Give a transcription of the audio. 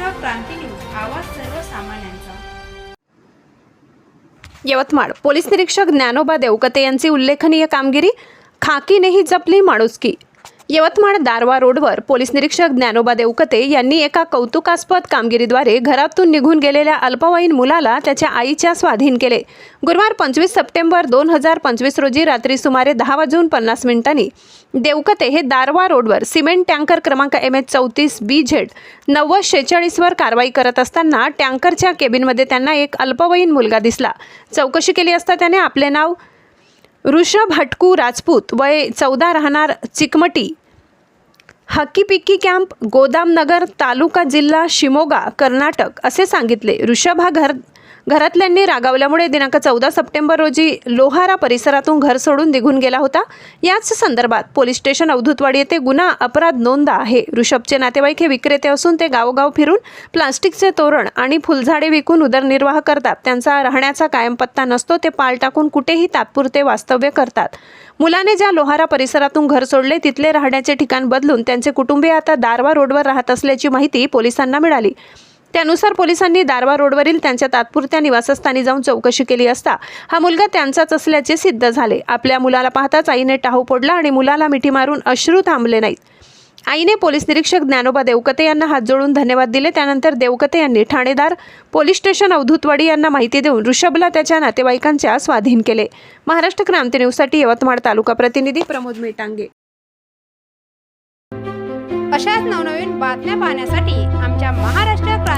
क्रांती news आवाज सर्वसामान्यांचा. Yavatmal police निरीक्षक ज्ञानोबा देवकते यांची उल्लेखनीय कामगिरी खाकीनेही जपली माणुसकी. यवतमाळ दारवा रोडवर पोलीस निरीक्षक ज्ञानोबा देवकते यांनी एका कौतुकास्पद कामगिरीद्वारे घरातून निघून गेलेल्या अल्पवयीन मुलाला त्याच्या आईच्या स्वाधीन केले. गुरुवार पंचवीस सप्टेंबर दोन हजार पंचवीस रोजी रात्री सुमारे दहा वाजून पन्नास मिनिटांनी देवकते हे दारवा रोडवर सिमेंट टँकर क्रमांक एम एच चौतीस बी झेड नव्वद शेहेचाळीसवर कारवाई करत असताना टँकरच्या केबिनमध्ये त्यांना एक अल्पवयीन मुलगा दिसला. चौकशी केली असता त्याने आपले नाव ऋषभ हटकू राजपूत वय चौदा राहणार चिकमटी हक्की पिक्की कॅम्प गोदामनगर तालुका जिल्हा शिमोगा कर्नाटक असे सांगितले. ऋषभ हा घर घरातल्यांनी रागावल्यामुळे दिनांक चौदा सप्टेंबर रोजी लोहारा परिसरातून घर सोडून निघून गेला होता. याच संदर्भात पोलीस स्टेशन अवधूतवाडी येथे गुन्हा अपराध नोंद आहे. ऋषभचे नातेवाईक हे विक्रेते असून ते गावोगाव फिरून प्लास्टिकचे तोरण आणि फुलझाडे विकून उदरनिर्वाह करतात. त्यांचा राहण्याचा कायम पत्ता नसतो ते पाल टाकून कुठेही तात्पुरते वास्तव्य करतात. मुलाने ज्या लोहारा परिसरातून घर सोडले तिथले राहण्याचे ठिकाण बदलून त्यांचे कुटुंबीय आता दारवा रोडवर राहत असल्याची माहिती पोलिसांना मिळाली. त्यानुसार पोलिसांनी दारवा रोडवरील त्यांच्या तात्पुरत्या निवासस्थानी जाऊन चौकशी केली असता हा मुलगा त्यांचाच असल्याचे सिद्ध झाले. आपल्या मुलाला पाहताच आईने टाहू फोडला आणि मुलाला मिठी मारून अश्रू थांबले नाहीत. आईने पोलीस निरीक्षक ज्ञानोबा देवकते यांना हात जोडून धन्यवाद दिले. त्यानंतर देवकते यांनी ठाणेदार पोलीस स्टेशन अवधूतवाडी यांना माहिती देऊन ऋषभला त्याच्या नातेवाईकांच्या स्वाधीन केले. महाराष्ट्र क्रांती न्यूजसाठी यवतमाळ तालुका प्रतिनिधी प्रमोद मेटांगे. अशाच नवनवीन बातम्या पाहण्यासाठी आमच्या महाराष्ट्र